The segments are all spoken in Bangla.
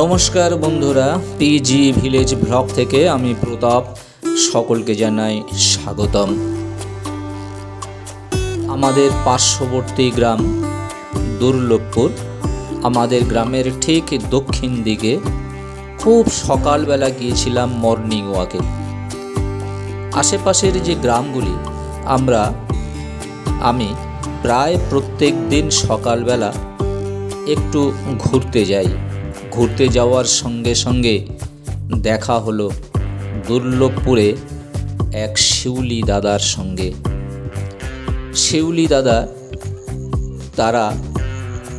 নমস্কার বন্ধুরা পিজি ভিলেজ ব্লগ থেকে আমি প্রতাপ, সকলকে জানাই স্বাগতম। আমাদের পার্শ্ববর্তী গ্রাম দুর্লভপুর, আমাদের গ্রামের ঠিক দক্ষিণ দিকে খুব সকালবেলা গিয়েছিলাম মর্নিং ওয়াকে আশেপাশের যে গ্রামগুলি, আমরা, আমি প্রায় প্রত্যেক দিন সকালবেলা একটু ঘুরতে যাই। ঘুরতে যাওয়ার সঙ্গে সঙ্গে দেখা হলো দুর্লভপুরে এক শিউলি দাদার সঙ্গে। শিউলি দাদা, তারা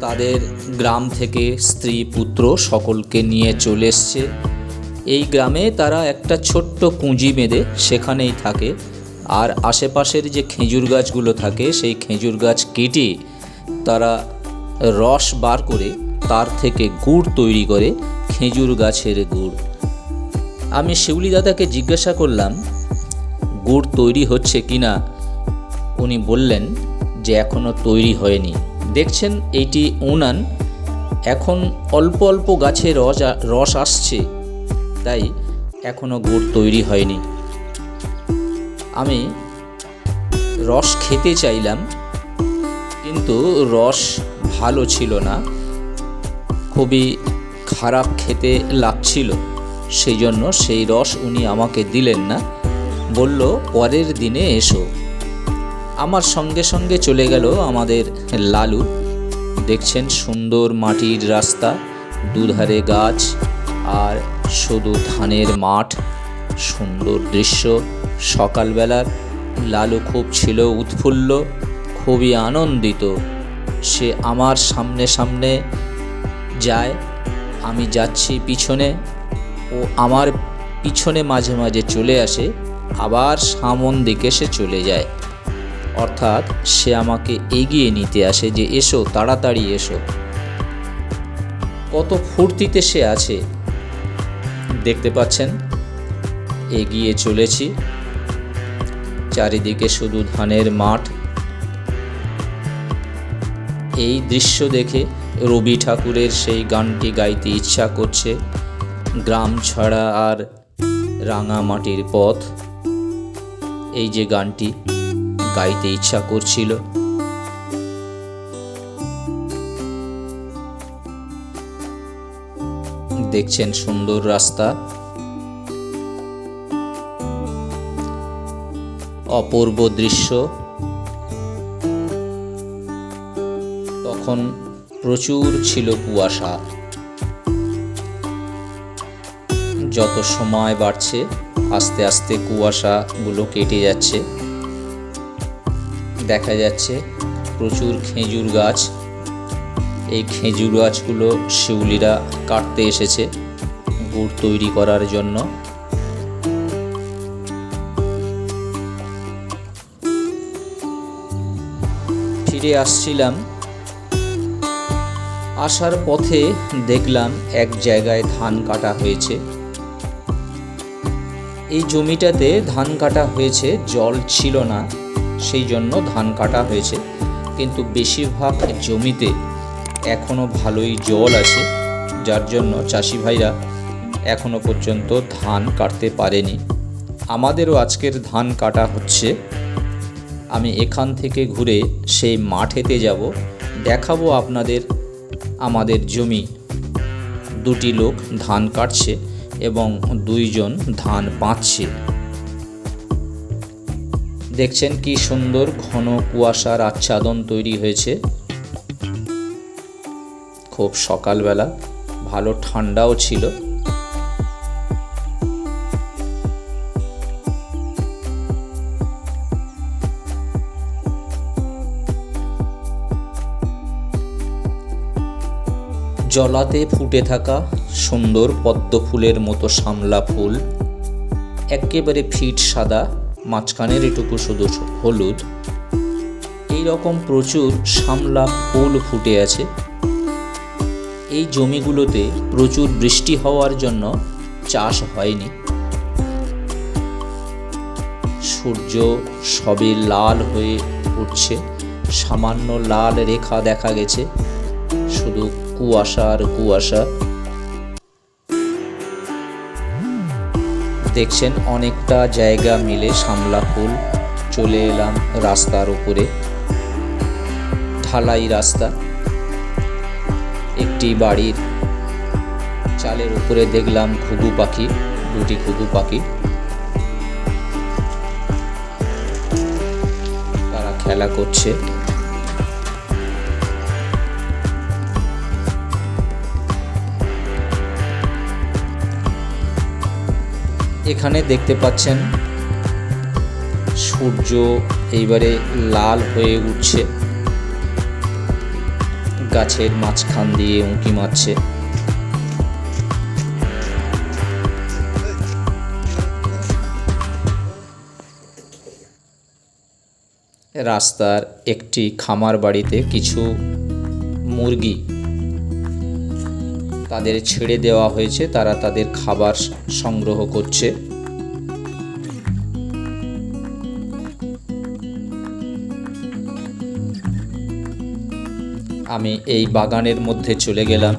তাদের গ্রাম থেকে স্ত্রী পুত্র সকলকে নিয়ে চলে এসছে। এই গ্রামে তারা একটা ছোট্ট পুঁজি বেঁধে সেখানেই থাকে। আর আশেপাশের যে খেজুর গাছগুলো থাকে, সেই খেজুর গাছ কেটে তারা রস বার করে তার থেকে গুড় তৈরি করে খেজুর গাছের গুড়। আমি শিউলি দাদাকে জিজ্ঞাসা করলাম, গুড় তৈরি হচ্ছে কি না? উনি বললেন, যে এখনও তৈরি হয়নি। দেখছেন এইটি উনান, এখন অল্প অল্প গাছে রস রস আসছে, তাই এখনও গুড় তৈরি হয়নি। আমি রস খেতে চাইলাম, কিন্তু রস ভালো ছিল না। খুবই খারাপ খেতে লাগছিল। সেই জন্য সেই রস উনি আমাকে দিলেন না। বলল, পরের দিনে এসো। আমার সঙ্গে সঙ্গে চলে গেল আমাদের লালু। দেখছেন সুন্দর মাটির রাস্তা, দুধারে গাছ আর শুধু ধানের মাঠ। সুন্দর দৃশ্য। সকালবেলার লালু খুব ছিল উৎফুল্ল, খুবই আনন্দিত। সে আমার সামনে সামনে যায়, আমি যাচ্ছি পিছনে ও আমার পিছনে মাঝে মাঝে চলে আসে, আবার সামন দিকে সে চলে যায়। অর্থাৎ সে আমাকে এগিয়ে নিতে আসে যে, এসো, তাড়াতাড়ি এসো। কত ফুর্তিতে সে আছে। দেখতে পাচ্ছেন, এগিয়ে চলেছি। চারিদিকে শুধু ধানের মাঠ। এই দৃশ্য দেখে রবি ঠাকুরের সেই গানটি গাইতে ইচ্ছা করছে। গ্রাম ছাড়া আর রাঙা মাটির পথ। এই যে গানটি গাইতে ইচ্ছা করছিল। দেখছেন সুন্দর রাস্তা। অপূর্ব দৃশ্য। তখন প্রচুর ছিল কুয়াশা। যত সময় বাড়ছে, আস্তে আস্তে কুয়াশাগুলো কেটে যাচ্ছে। দেখা যাচ্ছে প্রচুর খেজুর গাছ। এই খেজুর গাছগুলো শিউলিরা কাটতে এসেছে গুড় তৈরি করার জন্য। ফিরে আসছিলাম আসার পথে দেখলাম এক জায়গায় ধান কাটা হয়েছে। এই জমিটাতে ধান কাটা হয়েছে, জল ছিল না, সেই জন্য ধান কাটা হয়েছে। কিন্তু বেশিরভাগ জমিতে এখনও ভালোই জল আছে, যার জন্য চাষি ভাইরা এখনও পর্যন্ত ধান কাটতে পারেনি। আমাদেরও আজকের ধান কাটা হচ্ছে। আমি এখান থেকে ঘুরে সেই মাঠেতে যাব, দেখাবো আপনাদের আমাদের জমি। দুটি লোক ধান কাটছে এবং দুইজন ধান পাচ্ছে দেখছেন কি সুন্দর ঘন কুয়াশার আচ্ছাদন তৈরি হয়েছে। খুব সকালবেলা, ভালো ঠান্ডাও ছিল। জলাতে ফুটে থাকা সুন্দর পদ্ম ফুলের মতো সামলা ফুল, একেবারে ফিট সাদা, মাঝখানের এটুকু শুধু হলুদ। এই রকম প্রচুর সামলা ফুল ফুটে আছে। এই জমিগুলোতে প্রচুর বৃষ্টি হওয়ার জন্য চাষ হয়নি। সূর্য সবে লাল হয়ে উঠছে। সামান্য লাল রেখা দেখা গেছে। শুধু কুয়াশা আর কুয়াশা। দেখছেন, অনেকটা জায়গা মিলে সামলাপুল চলে এলাম রাস্তার উপরে। ঢালাই রাস্তা। একটি বাড়ির চালের উপরে দেখলাম ঘুঘু পাখি, দুটি ঘুঘু পাখি। তারা খেলা করছে। এখানে দেখতে পাচ্ছেন সূর্য এইবারে লাল হয়ে উঠছে। গাছের মাঝখান দিয়ে উঁকি মারছে। রাস্তার একটি খামার বাড়িতে কিছু মুরগি তাদের ছেড়ে দেওয়া হয়েছে, তারা তাদের খাবার সংগ্রহ করছে। আমি এই বাগানের মধ্যে চলে গেলাম।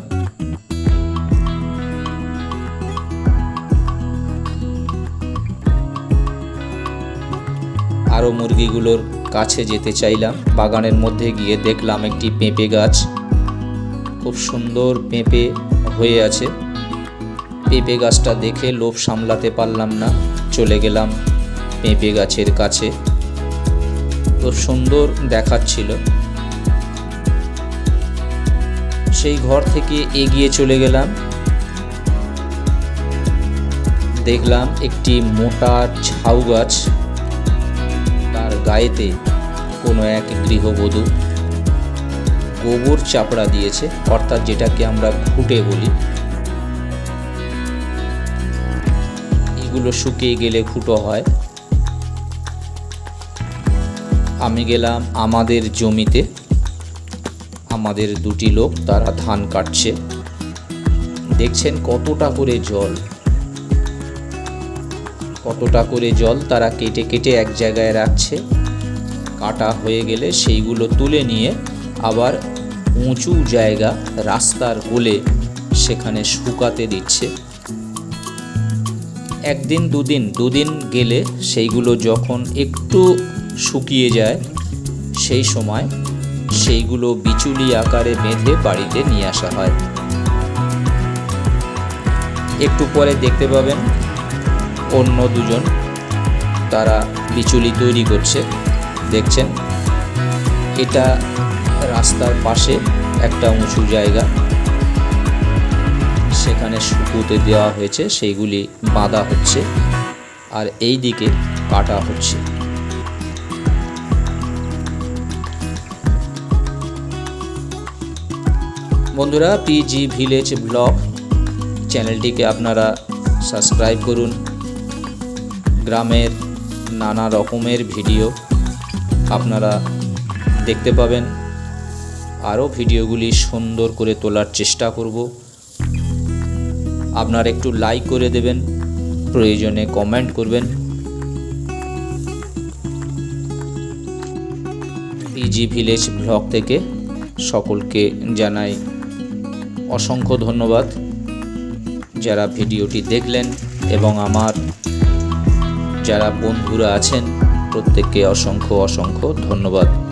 আরও মুরগিগুলোর কাছে যেতে চাইলাম। বাগানের মধ্যে গিয়ে দেখলাম একটি পেঁপে গাছ। খুব সুন্দর পেঁপে হয়ে আছে। পেঁপে গাছটা দেখে লোভ সামলাতে পারলাম না। চলে গেলাম পেঁপে গাছের কাছে। খুব সুন্দর দেখাচ্ছিল। সেই ঘর থেকে এগিয়ে চলে গেলাম। দেখলাম একটি মোটা ঝাউ গাছ। তার গায়েতে কোনো এক গৃহবধূ গোবর চাপড়া দিয়েছে, অর্থাৎ যেটাকে আমরা খুঁটে বলি। এগুলো শুকিয়ে গেলে খুঁটো হয়। আমি গেলাম আমাদের জমিতে। আমাদের দুটি লোক তারা ধান কাটছে। দেখছেন কতটা করে জল। কতটা করে জল তারা কেটে কেটে এক জায়গায় রাখছে। কাটা হয়ে গেলে সেইগুলো তুলে নিয়ে আবার উঁচু জায়গা রাস্তার কোলে সেখানে শুকাতে দিচ্ছে। একদিন দুদিন দুদিন গেলে সেইগুলো যখন একটু শুকিয়ে যায়, সেই সময় সেইগুলো বিচুলি আকারে বেঁধে বাড়িতে নিয়ে আসা হয়। একটু পরে দেখতে পাবেন অন্য দুজন তারা বিচুলি তৈরি করছে। দেখছেন, এটা রাস্তার পাশে একটা উঁচু জায়গা। সেখানে শুকুতে দেওয়া হয়েছে, সেইগুলি বাঁধা হচ্ছে আর এই দিকে কাটা হচ্ছে। বন্ধুরা পিজি ভিলেজ ব্লগ চ্যানেলটিকে আপনারা সাবস্ক্রাইব করুন। গ্রামের নানা রকমের ভিডিও আপনারা দেখতে পাবেন। আরও ভিডিওগুলি সুন্দর করে তোলার চেষ্টা করব। আপনারা একটু লাইক করে দেবেন, প্রয়োজনে কমেন্ট করবেন। পিজি ভিলেজ ব্লগ থেকে সকলকে জানাই অসংখ্য ধন্যবাদ। যারা ভিডিওটি দেখলেন এবং আমার যারা বন্ধুরা আছেন, প্রত্যেককে অসংখ্য অসংখ্য ধন্যবাদ।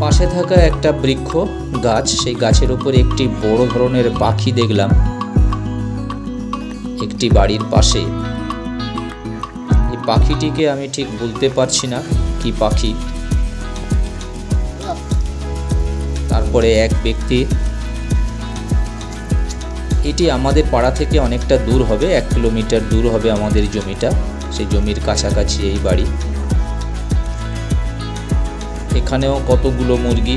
পাশে থাকা একটা বৃক্ষ গাছ, সেই গাছের উপরে একটি বড় ধরনের পাখি দেখলাম। একটি বাড়ির পাশে। এই পাখিটিকে আমি ঠিক বলতে পারছি না কি পাখি। তারপরে এক ব্যক্তি, এটি আমাদের পাড়া থেকে অনেকটা দূর হবে, এক কিলোমিটার দূর হবে আমাদের জমিটা। সেই জমির কাছাকাছি এই বাড়ি। এখানেও কতগুলো মুরগি?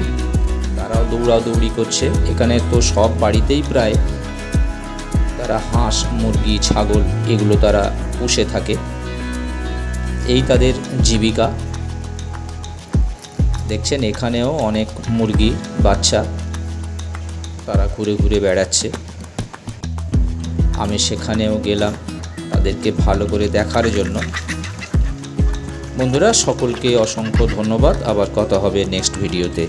তারাও দৌড়াদৌড়ি করছে। এখানে তো সব বাড়িতেই প্রায় তারা হাঁস, মুরগি, ছাগল এগুলো তারা পুষে থাকে। এই তাদের জীবিকা। দেখছেন, এখানেও অনেক মুরগি, বাচ্চা তারা ঘুরে ঘুরে বেড়াচ্ছে। আমি সেখানেও গেলাম তাদেরকে ভালো করে দেখার জন্য। বন্ধুরা সকলকে অসংখ্য ধন্যবাদ। আবার কথা হবে নেক্সট ভিডিওতে